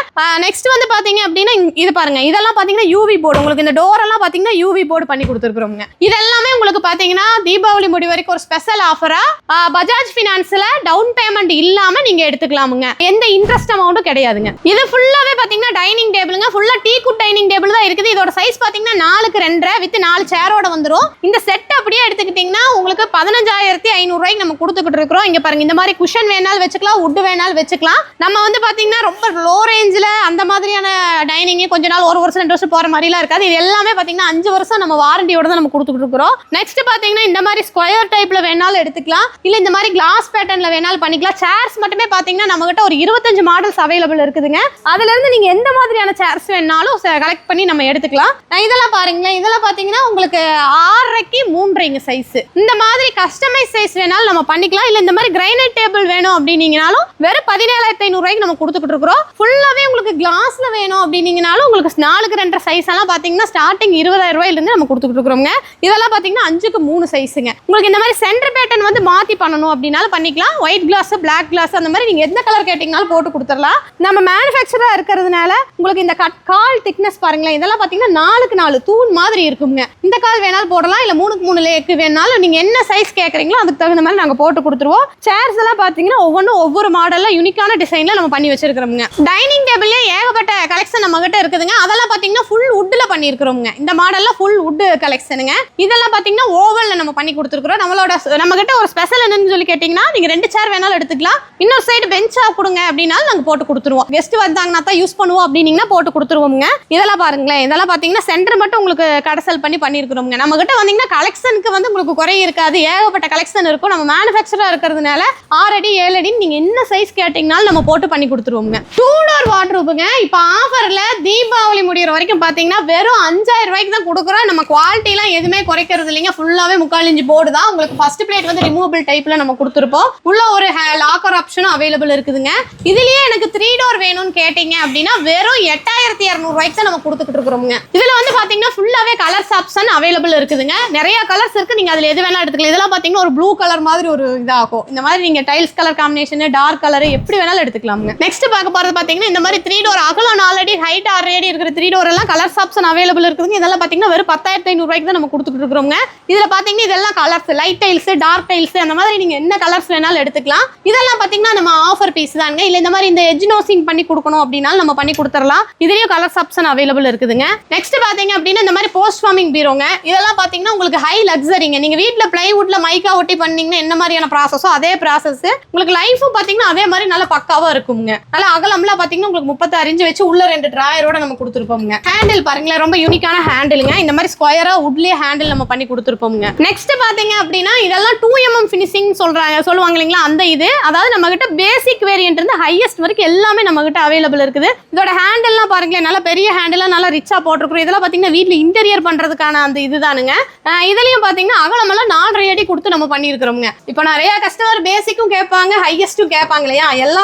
நெக்ஸ்ட் வந்து பார்த்தீங்க அப்படின்னா இது பாருங்க. இதெல்லாம் பார்த்தீங்கன்னா யூவி போர்டு உங்களுக்கு இந்த டோரெல்லாம் பார்த்தீங்கன்னா யூவி போர்டு பண்ணி கொடுத்துருக்குறோங்க இது எல்லாமே உங்களுக்கு பார்த்தீங்கன்னா தீபாவளி முடி வரைக்கும் ஒரு ஸ்பெஷல் ஆஃபராக பஜாஜ் ஃபினான்ஸில் டவுன் பேமெண்ட் இல்லாமல் நீங்கள் எடுத்துக்கலாமுங்க. எந்த இன்ட்ரெஸ்ட் அமௌண்ட்டும் கிடையாதுங்க. இது ஃபுல்லாகவே பார்த்தீங்கன்னா டைனிங் டேபிளுங்க ஃபுல்லாக டீ குட் டைனிங் டேபிள் தான் இருக்குது. இதோட சைஸ் பார்த்தீங்கன்னா நாலுக்கு ரெண்டரை வித் நாலு சேரோட வந்துடும் இந்த செட் அப்படியே எடுத்துக்கிட்டீங்கன்னா உங்களுக்கு பதினஞ்சாயிரத்தி ஐநூறு ரூபாய்க்கு நம்ம கொடுத்துக்கிட்டு இருக்கிறோம். இங்க பாருங்க இந்த மாதிரி குஷன் வேணாலும் வச்சுக்கலாம் உட் வேணாலும் வச்சுக்கலாம். நம்ம வந்து பாத்தீங்கன்னா ரொம்ப லோ ரேஞ்சில் அந்த மாதிரியான டைனிங் கொஞ்ச நாள் ஒரு வருஷம் ரெண்டு வருஷம் போற மாதிரிலாம் இருக்காது. இது எல்லாமே பாத்தீங்கன்னா அஞ்சு வருஷம் நம்ம வாரண்டியோட தான் நம்ம கொடுத்துட்டு இருக்கிறோம். நெக்ஸ்ட் பாத்தீங்கன்னா இந்த மாதிரி ஸ்கொயர் டைப்ல வேணாலும் எடுத்துக்கலாம். இல்ல இந்த மாதிரி கிளாஸ் பேட்டர்ன்ல வேணாலும் பண்ணிக்கலாம். சேர்ஸ் மட்டுமே பாத்தீங்கன்னா நம்ம ஒரு இருபத்தஞ்சு மாடல்ஸ் அவைலபிள் இருக்குதுங்க. அதுல இருந்து நீங்க எந்த மாதிரியான சேர்ஸ் வேணாலும் கலெக்ட் பண்ணி நம்ம எடுத்துக்கலாம். இதெல்லாம் பாருங்களேன் இதெல்லாம் பார்த்தீங்கன்னா உங்களுக்கு ஆறரைக்கு மூன்றரைங்க சைஸு இந்த மாதிரி கஸ்டமைஸ் சைஸ் வேணாலும் நம்ம பண்ணிக்கலாம். இல்லை இந்த மாதிரி கிரைனைட் டேபிள் வேணும் அப்படின்னீங்கனாலும் வெறும் பதினேழாயிரத்தி ஐநூறுரூவாய்க்கு நம்ம கொடுத்துக்கிட்டு இருக்கிறோம். ஃபுல்லாகவே உங்களுக்கு கிளாஸில் வேணும் அப்படின்னீங்கனாலும் உங்களுக்கு நாலுக்கு ரெண்டரை சைஸ் எல்லாம் பார்த்தீங்கன்னா ஸ்டார்டிங் இருபதாயிரம் ரூபாயிலேருந்து நம்ம கொடுத்துக்கிட்டு இருக்கிறோங்க இதெல்லாம் பார்த்தீங்கன்னா அஞ்சுக்கு மூணு சைஸுங்க உங்களுக்கு இந்த மாதிரி சென்டர் பேட்டர்ன் வந்து மாற்றி பண்ணணும் அப்படின்னாலும் பண்ணிக்கலாம். ஒயிட் கிளாஸ் பிளாக் கிளாஸ் அந்த மாதிரி நீங்கள் எந்த கலர் கேட்டிங்கனாலும் போட்டு கொடுத்துடலாம். நம்ம மேனுஃபேக்சராக இருக்கிறதுனால உங்களுக்கு இந்த கட் கால் திக்னஸ் பாருங்களேன். இதெல்லாம் பார்த்தீங்கன்னா நாலுக்கு நாலு தூண் மாதிரி இருக்கும் இருக்குங்க இந்த கால் வேணாலும் போடலாம் இல்ல மூணுக்கு மூணு லேக்கு வேணாலும் நீங்க என்ன சைஸ் கேட்குறீங்களோ அதுக்கு தகுந்த மாதிரி நாங்க போட்டு கொடுத்துருவோம். சேர்ஸ் எல்லாம் பாத்தீங்கன்னா ஒவ்வொன்றும் ஒவ்வொரு மாடல்ல யூனிக்கான டிசைன்ல நம்ம பண்ணி வச்சிருக்கிறோங்க டைனிங் டேபிள்லயே ஏகப்பட்ட கலெக்ஷன் நம்ம கிட்ட இருக்குதுங்க. அதெல்லாம் பாத்தீங்கன்னா ஃபுல் வுட்டில் பண்ணியிருக்கிறோங்க இந்த மாடல்ல ஃபுல் வுட் கலெக்ஷனுங்க இதெல்லாம் பாத்தீங்கன்னா ஓவனில் நம்ம பண்ணி கொடுத்துருக்கோம் நம்மளோட நம்ம கிட்ட ஒரு ஸ்பெஷல் என்னன்னு சொல்லி கேட்டீங்கன்னா நீங்க ரெண்டு சேர் வேணாலும் எடுத்துக்கலாம். இன்னொரு சைடு பெஞ்சா கொடுங்க அப்படின்னாலும் நாங்க போட்டு கொடுத்துருவோம். கெஸ்ட் வந்தாங்கன்னா தான் யூஸ் பண்ணுவோம் அப்படின்னீங்கன்னா போட்டு கொடுத்துருவோங்க இதெல்லாம் பாருங்களேன். இதெல்லாம் பாத்தீங்கன்னா சென்டர் மட்டும் உங்களுக்கு கடைசல் பண்ணி பண்ணியிருக்கிறோம்ங்க நம்ம கிட்ட வந்தீங்கன்னா கலெக்ஷனுக்கு வந்து உங்களுக்கு குறை இருக்காது. ஏகப்பட்ட கலெக்ஷன் இருக்கும். நம்ம மேனுஃபேக்சராக இருக்கிறதுனால ஆறடி ஏழு அடின்னு நீங்கள் என்ன சைஸ் கேட்டீங்கனாலும் நம்ம போட்டு பண்ணி கொடுத்துருவோங்க டூ டோர் வாட்ரூப்புங்க இப்போ ஆஃபரில் தீபாவளி முடிகிற வரைக்கும் பார்த்தீங்கன்னா வெறும் அஞ்சாயிரம் ரூபாய்க்கு தான் கொடுக்குறோம். நம்ம குவாலிட்டிலாம் எதுவுமே குறைக்கிறது இல்லைங்க. ஃபுல்லாகவே முக்கால் இஞ்சி போர்டு தான். உங்களுக்கு ஃபர்ஸ்ட் பிளேட் வந்து ரிமூவபிள் டைப்பில் நம்ம கொடுத்துருப்போம். உள்ள ஒரு லாக்கர் ஆப்ஷனும் அவைலபிள் இருக்குதுங்க. இதுலயே எனக்கு த்ரீ டோர் வேணும்னு கேட்டீங்க அப்படின்னா வெறும் எட்டாயிரத்தி இரநூறுவாய்க்கு தான் நம்ம கொடுத்துக்கிட்டு இருக்கிறோங்க இதில் வந்து பார்த்தீங்கன்னா ஃபுல்லாகவே கலர்ஸ் ஆப்ஷன் அவைலபிள் இருக்குதுங்க. நிறைய கலர்ஸ் இருக்கு. நீங்க அதுல எது வேணா எடுத்துக்கலாம். இதெல்லாம் பாத்தீங்கன்னா ஒரு ப்ளூ கலர் மாதிரி ஒரு இதாகும். இந்த மாதிரி நீங்க tiles colour combination dark colour எப்படி வேணாலும் எடுத்துக்கலாமுங்க. நெக்ஸ்ட் பார்க்க போறது பாத்தீங்கன்னா இந்த மாதிரி த்ரீ டோர் அகலம் ஆல்ரெடி ஹைட் ஆல்ரெடி இருக்கிற த்ரீ டோர் எல்லாம் கலர்ஸ் ஆப்ஷன் அவைலபிள் இருக்குதுங்க. இதெல்லாம் பாத்தீங்கன்னா வெறும் பத்தாயிரத்தி ஐநூறுவாய்க்கு தான் நம்ம கொடுத்துட்டு இருக்கிறோங்க. இதுல பாத்தீங்கன்னா இதெல்லாம் colours light tiles dark tiles அந்த மாதிரி நீங்க என்ன கலர்ஸ் வேணாலும் எடுத்துக்கலாம். இதெல்லாம் பாத்தீங்கன்னா நம்ம ஆஃபர் பீஸ் தாங்க இல்ல இந்த மாதிரி இந்த எஜ் நோசிங் பண்ணி கொடுக்கணும் அப்படின்னாலும் நம்ம பண்ணி கொடுத்துடலாம். இதுலயும் கலர்ஸ் ஆப்ஷன் அவைலபிள் இருக்குதுங்க. நெக்ஸ்ட் பாத்தீங்க அப்படின்னா இந்த மாதிரி போஸ்ட் ஃபார்மிங் பீரோங்க இதெல்லாம் பார்த்தீங்கன்னா உங்களுக்கு ஹை லக்ஸரிங்க நீங்கள் வீட்டில் பிளைவுட்டில் மைக்கா ஒட்டி பண்ணீங்கன்னா என்ன மாதிரியான ப்ராசஸோ அதே ப்ராசஸ் உங்களுக்கு லைஃபும் பார்த்தீங்கன்னா அதே மாதிரி நல்லா பக்காவாக இருக்குங்க. நல்லா அகலம்லாம் பார்த்தீங்கன்னா உங்களுக்கு முப்பத்தாறு இன்ச்சு வச்சு உள்ள ரெண்டு ட்ராயரோட நம்ம கொடுத்துருப்போங்க ஹேண்டில் பாருங்களேன் ரொம்ப யூனிக்கான ஹேண்டிலுங்க இந்த மாதிரி ஸ்கொயராக உட்லேயே ஹேண்டில் நம்ம பண்ணி கொடுத்துருப்போங்க நெக்ஸ்ட் பார்த்தீங்க அப்படின்னா இதெல்லாம் டூ எம்எம் ஃபினிஷிங் சொல்கிறாங்க சொல்லுவாங்க இல்லைங்களா? அந்த இது. அதாவது நம்ம கிட்ட பேசிக் வேரியன்ட் இருந்து ஹையஸ்ட் வரைக்கும் எல்லாமே நம்ம கிட்ட அவைலபிள் இருக்குது. இதோட ஹேண்டில்லாம் பாருங்களேன். நல்லா பெரிய ஹேண்டிலாம் நல்லா ரிச்சா போட்டிருக்கிறோம். இதெல்லாம் பார்த்தீங்கன்னா வீட்டில் இன்டீரியர் பண்றதுக்கான அந்த இதுதானுங்க. அஹ் இதுலயும் பாத்தீங்கன்னா அகலமெல்லாம் நாலரை அடி கொடுத்து நம்ம பண்ணியிருக்கிறோங்க இப்போ நிறைய கஸ்டமர் பேசிக்கும் கேட்பாங்க ஹையஸ்ட்டும் கேட்பாங்க இல்லையா? எல்லா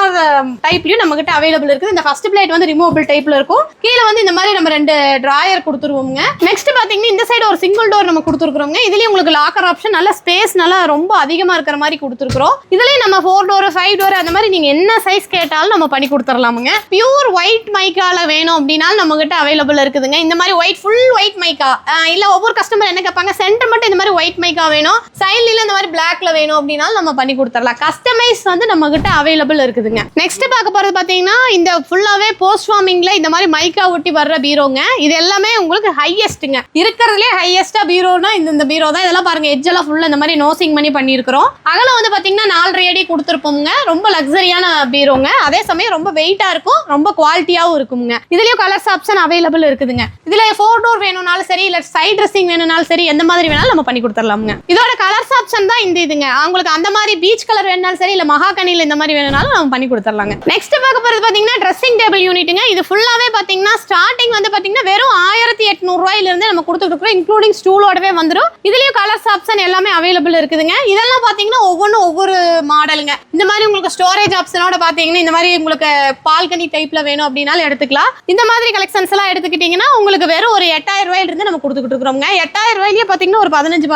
டைப்லயும் நம்ம கிட்ட அவைலபிள் இருக்குது. இந்த ஃபர்ஸ்ட் பிளேட் வந்து ரிமூவபிள் டைப்ல இருக்கும். கீழே வந்து இந்த மாதிரி நம்ம ரெண்டு டிராயர் கொடுத்துருவோங்க நெக்ஸ்ட் பாத்தீங்கன்னா இந்த சைடு ஒரு சிங்கிள் டோர் நம்ம கொடுத்துருக்குறோங்க இதுலயும் உங்களுக்கு லாக்கர் ஆப்ஷன் நல்ல ஸ்பேஸ் நல்லா ரொம்ப அதிகமா இருக்கிற மாதிரி கொடுத்துருக்குறோம். இதுலயும் நம்ம ஃபோர் டோர் ஃபைவ் டோர் அந்த மாதிரி நீங்க என்ன சைஸ் கேட்டாலும் நம்ம பண்ணி கொடுத்துடலாமுங்க பியூர் ஒயிட் மைக்கால வேணும் அப்படின்னாலும் நம்ம கிட்ட அவைலபிள் இருக்குதுங்க. இந்த மாதிரி ஒயிட் ஃபுல் ஒயிட் மைக்கா இல்ல ஒவ்வொரு கஸ்டமர் என்ன கேட்பாங்க சென்டர் மட்டும் இந்த மாதிரி ஒயிட் மைக்கா வேணும். சைட்ல இந்த மாதிரி பிளாக்ல வேணும் அப்படின்னாலும் நம்ம பண்ணி கொடுத்துடலாம். கஸ்டமைஸ் வந்து நம்ம கிட்ட அவைலபிள் இருக்குதுங்க. நெக்ஸ்ட் பார்க்க போறது பாத்தீங்கன்னா இந்த ஃபுல்லாவே போஸ்ட் ஃபார்மிங்கில் இந்த மாதிரி மைக்கா ஒட்டி வர்ற பீரோங்க. இது எல்லாமே உங்களுக்கு ஹையஸ்ட்டுங்க இருக்கிறதுலே ஹையஸ்டா பீரோனா இந்த இந்த பீரோ தான். இதெல்லாம் பாருங்க எஜ்ஜெல்லாம் எல்லாம் ஃபுல்லா இந்த மாதிரி நோசிங் பண்ணி பண்ணியிருக்கிறோம். அகலம் வந்து பாத்தீங்கன்னா நாலரை அடி கொடுத்துருப்போங்க ரொம்ப லக்ஸரியான பீரோங்க. அதே சமயம் ரொம்ப வெயிட்டா இருக்கும் ரொம்ப குவாலிட்டியாவும் இருக்குங்க. இதுலயும் கலர்ஸ் ஆப்ஷன் அவைலபிள் இருக்குதுங்க. இதுல ஃபோர் டோர் வேணும்னாலும் சரி இல்ல சைட் ட்ரெஸ்ஸிங் வேணும்னாலும் சரி எந்த மாதிரி வேணாலும் நம்ம பண்ணி கொடுத்துடலாமுங்க. இதோட கலர்ஸ் ஆப்ஷன் தான் இந்த இதுங்க. அவங்களுக்கு அந்த மாதிரி பீச் கலர் வேணாலும் சரி இல்ல மகாகனியில் இந்த மாதிரி வேணும்னாலும் நம்ம பண்ணி கொடுத்துடலாங்க. நெக்ஸ்ட் பார்க்க போறது பாத்தீங்கன்னா ட்ரெஸ்ஸிங் டேபிள் யூனிட்டுங்க இது ஃபுல்லாவே பாத்தீங்கன்னா ஸ்டார்டிங் வந்து பாத்தீங்கன்னா வெறும் ஆயிரத்தி எட்நூறு இருந்து நம்ம கொடுத்துட்டு இருக்கோம் இன்க்ளூடிங் ஸ்டூலோடவே வந்துடும் இதுலயும் கலர்ஸ் ஆப்ஷன் எல்லாமே அவைலபிள் இருக்குதுங்க. இதெல்லாம் பாத்தீங்கன்னா ஒவ்வொன்றும் ஒவ்வொரு மாடலுங்க இந்த மாதிரி உங்களுக்கு ஸ்டோரேஜ் ஆப்ஷனோட பாத்தீங்கன்னா இந்த மாதிரி உங்களுக்கு பால்கனி டைப்ல வேணும் அப்படின்னாலும் எடுத்துக்கலாம். இந்த மாதிரி கலெக்ஷன்ஸ் எல்லாம் எடுத்துக்கிட்டீங்கன்னா உங்களுக்கு வெறும் ஒரு எட்டாயிரம் ரூபாயில இருந்து நம்ம கொடுத்துக்கிட்டு இருக்கிறோங்க எட்டாயிரம் ரூபாயிலேயே பார்த்தீங்கன்னா ஒரு பதினஞ்சு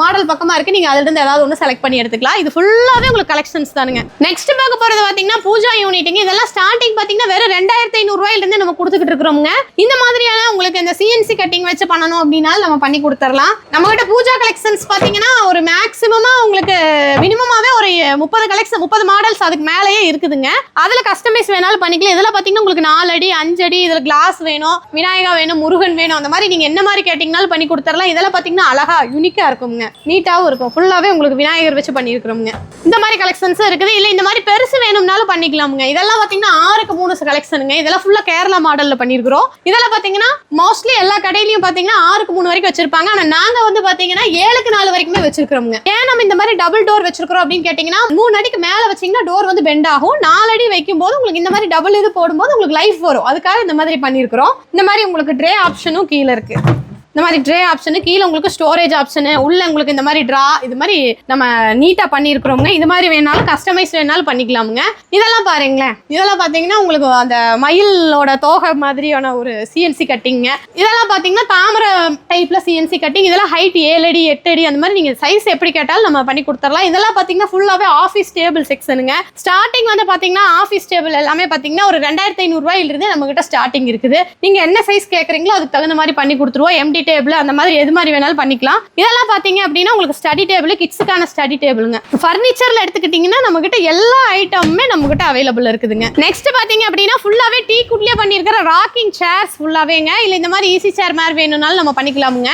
மாடல் பக்கமாக இருக்குது நீங்கள் அதுலேருந்து ஏதாவது ஒன்று செலக்ட் பண்ணி எடுத்துக்கலாம். இது ஃபுல்லாவே உங்களுக்கு கலெக்ஷன்ஸ் தானுங்க. நெக்ஸ்ட் பார்க்க போகிறது பார்த்தீங்கன்னா பூஜா யூனிட்டுங்க இதெல்லாம் ஸ்டார்டிங் பார்த்தீங்கன்னா வெறும் ரெண்டாயிரத்தி ஐநூறு நம்ம கொடுத்துக்கிட்டு இருக்கிறோங்க இந்த மாதிரியான உங்களுக்கு இந்த சிஎன்சி கட்டிங் வச்சு பண்ணணும் அப்படின்னாலும் நம்ம பண்ணி கொடுத்துடலாம். நம்மகிட்ட பூஜா கலெக்ஷன்ஸ் பார்த்தீங்கன்னா ஒரு மேக்ஸிமமாக உங்களுக்கு மினிமமாகவே ஒரு முப்பது கலெக்ஷன் முப்பது மாடல்ஸ் அதுக்கு மேலேயே இருக்குதுங்க. அதில் கஸ்டமைஸ் வேணாலும் பண்ணிக்கலாம். இதில் பார்த்தீங்கன்னா உங்களுக்கு நாலு அடி அஞ்சு அடி இதில் கிளாஸ் வேணும் விநாயகா வேணும் முருகன் வேணும் அந்த மாதிரி நீங்கள் என்ன மாதிரி கேட்டீங்கனாலும் பண்ணி கொடுத்துடலாம். இதெல்லாம் பார்த்தீங்கன்னா அழகா யூனிக்காக இருக்குங்க நீட்டாகவும் இருக்கும். ஃபுல்லாகவே உங்களுக்கு விநாயகர் வச்சு பண்ணியிருக்கிறோங்க இந்த மாதிரி கலெக்ஷன்ஸும் இருக்குது. இல்லை இந்த மாதிரி பெருசு வேணும்னாலும் பண்ணிக்கலாமுங்க. இதெல்லாம் பார்த்தீங்கன்னா ஆறுக்கு மூணு கலெக்ஷனுங்க இதெல்லாம் ஃபுல்லாக கேரளா மாடலில் பண்ணியிருக்கிறோம். இதெல்லாம் பார்த்தீங்கன்னா மோஸ்ட்லி எல்லா கடையிலையும் பார்த்தீங்கன்னா ஆறுக்கு மூணு வரைக்கும் வச்சிருப்பாங்க. ஆனால் நாங்கள் வந்து பார்த்தீங்கன்னா ஏழுக்கு நாலு வரைக்குமே வச்சிருக்கிறோங்க ஏன் நம்ம இந்த மாதிரி டபுள் டோர் வச்சிருக்கிறோம் அப்படின்னு கேட்டிங்கன்னா மூணு அடிக்கு மேலே வச்சீங்கன்னா டோர் வந்து பெண்ட் ஆகும். நாலு அடி வைக்கும் போது உங்களுக்கு இந்த மாதிரி டபுள் இது போடும்போது உங்களுக்கு லைஃப் வரும். அதுக்காக இந்த மாதிரி பண்ணியிருக்கிறோம். இந்த மாதிரி உங்களுக்கு ட்ரே ஆப்ஷனும் கீழே இருக்குது இந்த மாதிரி ட்ரே ஆப்ஷனு கீழே உங்களுக்கு ஸ்டோரேஜ் ஆப்ஷனு உள்ள உங்களுக்கு இந்த மாதிரி ட்ரா இது மாதிரி நம்ம நீட்டாக பண்ணியிருக்கிறோங்க இது மாதிரி வேணாலும் கஸ்டமைஸ் வேணாலும் பண்ணிக்கலாமுங்க. இதெல்லாம் பாருங்களேன். இதெல்லாம் பார்த்தீங்கன்னா உங்களுக்கு அந்த மயிலோட தோகை மாதிரியான ஒரு சிஎன்சி கட்டிங்க இதெல்லாம் பார்த்தீங்கன்னா தாமரை டைப்பில் சிஎன்சி கட்டிங் இதெல்லாம் ஹைட் ஏழு அடி எட்டு அடி அந்த மாதிரி நீங்கள் சைஸ் எப்படி கேட்டாலும் நம்ம பண்ணி கொடுத்துடலாம். இதெல்லாம் பார்த்தீங்கன்னா ஃபுல்லாகவே ஆஃபீஸ் டேபிள் செக்ஷனுங்க ஸ்டார்டிங் வந்து பார்த்தீங்கன்னா ஆஃபீஸ் டேபிள் எல்லாமே பார்த்தீங்கன்னா ஒரு ரெண்டாயிரத்தி ஐநூறுரூவாயிலிருந்து நம்மக்கிட்ட ஸ்டார்டிங் இருக்குது. நீங்கள் என்ன சைஸ் கேட்குறீங்களோ அதுக்கு தகுந்த மாதிரி பண்ணி கொடுத்துருவோம். எம்டி டேபிள் அந்த மாதிரி எது மாதிரி வேணாலும் பண்ணிக்கலாம். இதெல்லாம் பார்த்தீங்க அப்படின்னா உங்களுக்கு ஸ்டடி டேபிள் கிட்ஸுக்கான ஸ்டடி டேபிளுங்க ஃபர்னிச்சரில் எடுத்துக்கிட்டிங்கன்னா நம்மக்கிட்ட எல்லா ஐட்டமுமே நம்மகிட்ட அவைலபிள் இருக்குதுங்க. நெக்ஸ்ட் பார்த்தீங்க அப்படின்னா ஃபுல்லாகவே டீ குட்லேயே பண்ணியிருக்கிற ராக்கிங் சேர்ஸ் ஃபுல்லாகவேங்க இல்லை இந்த மாதிரி ஈஸி சேர் மாதிரி வேணும்னாலும் நம்ம பண்ணிக்கலாமுங்க.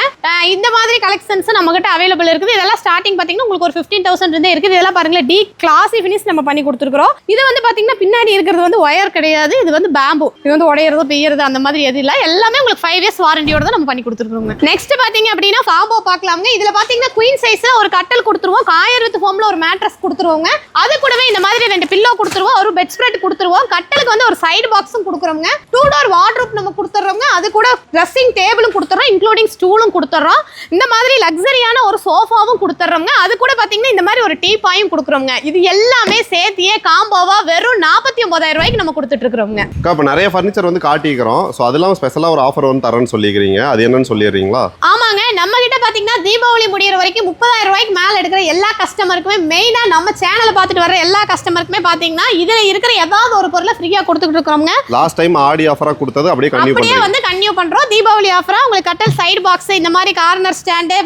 இந்த மாதிரி கலெக்ஷன்ஸ் நம்மகிட்ட அவைலபிள் இருக்குது. இதெல்லாம் ஸ்டார்டிங் பார்த்தீங்கன்னா உங்களுக்கு ஒரு ஃபிஃப்டீன் தௌசண்ட் இருந்தே இருக்குது. இதெல்லாம் பாருங்களேன் டீ கிளாஸி ஃபினிஷ் நம்ம பண்ணி கொடுத்துருக்குறோம். இது வந்து பார்த்தீங்கன்னா பின்னாடி இருக்கிறது வந்து ஒயர் கிடையாது. இது வந்து பேம்பு இது வந்து உடையிறது பெய்யறது அந்த மாதிரி எது இல்லை. எல்லாமே உங்களுக்கு ஃபைவ் இயர்ஸ் வாரண்டியோட தான் நம்ம பண்ணி கொடுத்துருக்கோம் கொடுத்துருக்கோங்க நெக்ஸ்ட் பார்த்தீங்க அப்படின்னா காம்போ பார்க்கலாமுங்க. இதில் பார்த்தீங்கன்னா குயின் சைஸில் ஒரு கட்டல் கொடுத்துருவோம். காயர் வித் ஃபோமில் ஒரு மேட்ரஸ் கொடுத்துருவோங்க. அது கூடவே இந்த மாதிரி ரெண்டு பில்லோ கொடுத்துருவோம். ஒரு பெட் ஸ்ப்ரெட் கொடுத்துருவோம். கட்டலுக்கு வந்து ஒரு சைடு பாக்ஸும் கொடுக்குறோங்க டூ டோர் வார்ட்ரோப் நம்ம கொடுத்துட்றோங்க அது கூட ட்ரெஸ்ஸிங் டேபிளும் கொடுத்துறோம் இன்க்ளூடிங் ஸ்டூலும் கொடுத்துட்றோம் இந்த மாதிரி லக்ஸரியான ஒரு சோஃபாவும் கொடுத்துட்றோங்க அது கூட பார்த்தீங்கன்னா இந்த மாதிரி ஒரு டீ பாயும் கொடுக்குறோங்க இது எல்லாமே சேர்த்தியே காம்போவா வெறும் நாற்பத்தி ஒன்பதாயிரம் ரூபாய்க்கு நம்ம கொடுத்துட்டு இருக்கிறோங்க இப்போ நிறைய ஃபர்னிச்சர் வந்து காட்டிக்கிறோம். ஸோ அது இல்லாமல் ஸ்பெஷலாக ஒரு ஆஃபர் வந்து தரேன்னு சொல்லிக்கிறீங்க. அது என்னன்னு சொல்லிடுறீங்களா ஆமாங்க நம்ம கிட்ட பாத்தீங்கன்னா தீபாவளி முடியிற வரைக்கும் முப்பதாயிரம் ரூபாய்க்கு மேல எடுக்கிற எல்லா கஸ்டமருக்குமே மெயினா நம்ம சேனலை பார்த்துட்டு வர எல்லா கஸ்டமருக்குமே பாத்தீங்கன்னா இதுல இருக்கிற ஏதாவது ஒரு பொருளை ஃப்ரீயா கொடுத்துட்டு இருக்கிறோங்க லாஸ்ட் டைம் ஆடி ஆஃபராக கொடுத்தது அப்படியே அப்படியே வந்து கன்டினியூ பண்றோம். தீபாவளி ஆஃபரா உங்களுக்கு கட்டல் சைடு பாக்ஸ் இந்த மாதிரி corner stand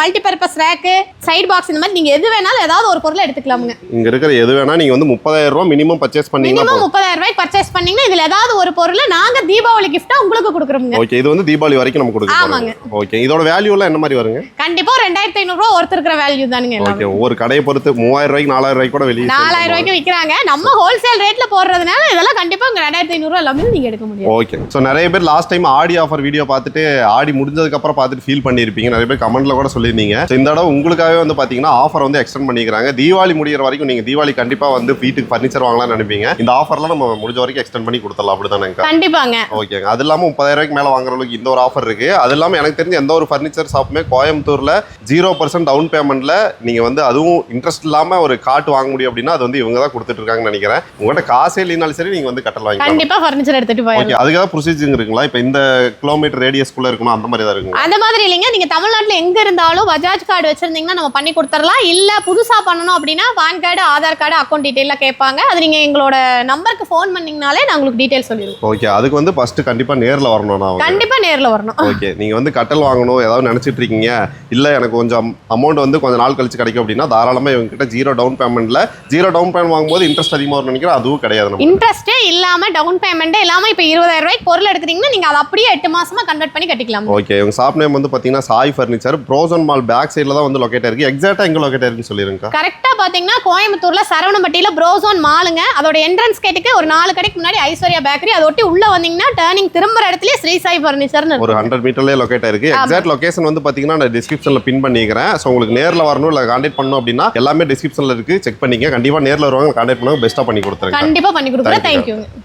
multipurpose rack side box இந்த மாதிரி நீங்க எது வேணாலும் ஏதாவது ஒரு பொருளை எடுத்துக்கலாமுங்க. இங்கே இருக்கிற எது வேணா நீங்கள் வந்து முப்பதாயிரம் ரூபா மினிமம் பர்ச்சேஸ் பண்ணீங்கன்னா மினிமம் முப்பதாயிரம் ரூபாய்க்கு பர்ச்சேஸ் பண்ணீங்கன்னா இதுல ஏதாவது ஒரு பொருளை நாங்க தீபாவளி கிஃப்டா உங்களுக்கு கொடுக்குறோங்க ஓகே இது வந்து தீபாவளி வரைக்கும் நம்ம கொடுக்க ஆமாங்க. போகிறோம் ஓகே இதோட வேல்யூலாம் என்ன மாதிரி வருங்க? கண்டிப்பா ரெண்டாயிரத்தி ஐநூறு ரூபா ஒருத்தர் இருக்கிற வேல்யூ தானுங்க ஓகே ஒவ்வொரு கடையை பொறுத்து மூவாயிரம் ரூபாய்க்கு நாலாயிரம் ரூபாய்க்கு கூட வெளியே நாலாயிரம் ரூபாய்க்கு விற்கிறாங்க நம்ம ஹோல்சேல் ரேட்ல போடுறதுனால இதெல்லாம் கண்டிப்பா உங்க ரெண்டாயிரத்தி ஐநூறு எல்லாமே நீங்க எடுக்க முடியும். ஓகே. ஸோ நிறைய பேர் last time Aadi offer video பார்த்துட்டு ஆடி முடிஞ்சதுக்கு அப்புறம் பார்த்துட்டு ஃபீல் பண்ணியிருப்பீங்க. நிறைய பேர் கமெண்ட்ல கூட சொல்லியிருந்தீங்க. ஸோ இந்த தடவை உங்களுக்காகவே வந்து பார்த்தீங்கன்னா ஆஃபர் வந்து எக்ஸ்டெண்ட் பண்ணிக்கிறாங்க. தீபாவளி முடியிற வரைக்கும் நீங்கள் தீபாவளி கண்டிப்பாக வந்து வீட்டுக்கு ஃபர்னிச்சர் வாங்கலாம்னு நினைப்பீங்க. இந்த ஆஃபர்லாம் நம்ம முடிஞ்ச வரைக்கும் எக்ஸ்டெண்ட் பண்ணி கொடுத்துடலாம். அப்படிதானேங்க? கண்டிப்பாங்க. ஓகேங்க. அது இல்லாமல் முப்பதாயிரம் ரூபாய்க்கு மேலே வாங்குறவங்களுக்கு இந்த ஒரு ஆஃபர் இருக்கு. அது இல்லாமல் எனக்கு தெரிஞ்ச எந்த ஒரு ஃபர்னிச்சர் ஷாப்புமே கோயம்புத்தூர்ல ஜீரோ பர்சன்ட் டவுன் பேமெண்ட்ல நீங்க வந்து அதுவும் இன்ட்ரெஸ்ட் இல்லாம ஒரு காட்டு வாங்க முடியும் அப்படின்னா அது வந்து இவங்க தான் கொடுத்துட்டு இருக்காங்கன்னு நினைக்கிறேன். உங்கள்கிட்ட காசே இல்லைனாலும் சரி நீங்க வந்து கட்டல் வாங்கிக்கலாம். கண்டிப்பா ஃபர்னிச்சர் எடுத்துட்டு போயிடலாம். ஓகே அதுக்காக ப்ரொசீஜர் இருக்குங்களா? இப்போ இந்த கிலோமீட்டர் ரேடியஸ்குள்ள இருக்கணும் அந்த மாதிரி தான் இருக்குங்களா? அந்த மாதிரி இல்லைங்க. நீங்க தமிழ்நாட்டுல எங்க இருந்தாலும் பஜாஜ் கார்டு வச்சிருந்தீங்கன்னா நம்ம பண்ணி கொடுத்துடலாம். இல்ல புதுசா பண்ணணும் அப்படின்னா PAN card Aadhaar card account detail கேட்பாங்க. அது நீங்க எங்களோட நம்பருக்கு ஃபோன் பண்ணீங்கனாலே நான் உங்களுக்கு டீட்டெயில் சொல்லிடுவோம் ஓகே அதுக்கு வந்து ஃபர்ஸ்ட் கண்டிப்பா நேர்ல வரணும் நான் கண்டிப்பா நேர்ல வரணும். ஓகே நீங்க வந்து கட்டல் வாங்கணும் ஏதாவது நினைச்சிட்டு இருக்கீங்க இல்ல எனக்கு கொஞ்சம் அமௌண்ட் வந்து கொஞ்சம் நாள் கழிச்சு கிடைக்கும் அப்படின்னா தாராளமா இவங்க கிட்ட ஜீரோ டவுன் பேமெண்ட்ல ஜீரோ டவுன் பேமெண்ட் வாங்கும்போது இன்ட்ரெஸ்ட் அதிகமாக வரும்னு நினைக்கிறேன் அதுவும் கிடையாது நம்ம இன்ட்ரெஸ்டே இல்லாம டவுன் பேமெண்ட்டே இல்லாம இப்ப இருபதாயிரம் ரூபாய்க்கு பொருள் எடுக்கிறீங்கன்னா நீங்க அதை அப்படியே எட்டு மாசமா கன்வெர்ட் பண்ணி கட்டிக்கலாம். ஓகே இவங்க ஷாப் நேம் வந்து பார்த்தீங்கன்னா Sai furniture Prozone mall back சைடில் தான் வந்து லொக்கேட் இருக்கு எக்ஸாக்டாக எங்கே லொக்கேட் இருக்குன்னு சொல்லிருங்க கரெக்டா பாத்தீங்கன்னா கோயம்புத்தூர்ல சரவணம்பட்டியில ப்ரோசோன் மாலுங்க அதோட என்ட்ரன்ஸ் கேட்டுக்கு ஒரு நாலு கடைக்கு முன்னாடி ஐஸ்வர்யா பேக்கரி அதை ஒட்டி உள்ள வந்தீங்கன்னா டேர்னிங் திரும்புற இடத்துல ஸ்ரீ சாய் ஃபர்னிச்சர்னு ஒரு ஹண்ட்ரட் மீட்டர்லேயே லொக்கேட் இருக்கு எக்ஸாக்ட் லொகேஷன் வந்து பார்த்தீங்கன்னா நான் டிஸ்கிரிப்ஷனில் பின் பண்ணிக்கிறேன். ஸோ உங்களுக்கு நேரில் வரணும் இல்லை கான்டாக்ட் பண்ணணும் அப்படின்னா எல்லாமே டிஸ்கிரிப்ஷனில் இருக்கு. செக் பண்ணிக்க கண்டிப்பாக நேரில் வருவாங்க கான்டாக்ட் பண்ணுவாங்க பெஸ்ட்டாக பண்ணி கொடுத்துருங்க. கண்டிப்பா பண்ணி you. தேங்க்யூங்க